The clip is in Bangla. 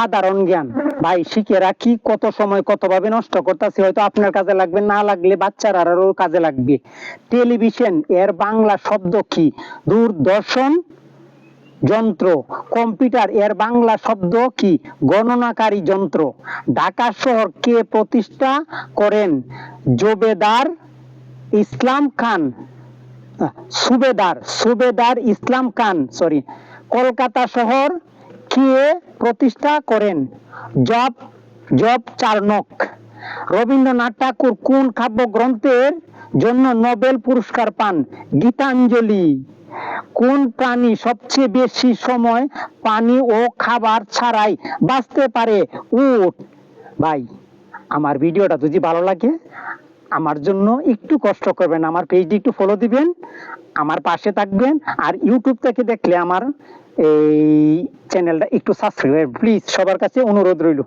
সাধারণ জ্ঞান। ভাই শিখে রাখি কত সময় কতভাবে নষ্ট করতেছি হয়তো আপনার কাজে লাগবে, না লাগলে বাচ্চারারও কাজে লাগবে। টেলিভিশন, এর বাংলা শব্দ কি? দূরদর্শন যন্ত্র। কম্পিউটার, এর বাংলা শব্দ কি? গণনাকারী যন্ত্র। ঢাকা শহর কে প্রতিষ্ঠা করেন? জোবেদার ইসলাম খান। সুবেদার সুবেদার ইসলাম খান সরি কলকাতা শহর কে প্রতিষ্ঠা করেন? Job Job Charnock Rabindranath Thakur কোন কাব্যগ্রন্থের জন্য নোবেল পুরস্কার পান? গীতাঞ্জলি। কোন প্রাণী সবচেয়ে বেশি সময় পানি ও খাবার ছাড়াই বাঁচতে পারে? উট। ভাই, আমার ভিডিওটা যদি ভালো লাগে আমার জন্য একটু কষ্ট করবেন, আমার পেজটি একটু ফলো দিবেন, আমার পাশে থাকবেন আর ইউটিউব থেকে দেখলে আমার এই চ্যানেলটা একটু সাবস্ক্রাইব প্লিজ সবার কাছে অনুরোধ রইল।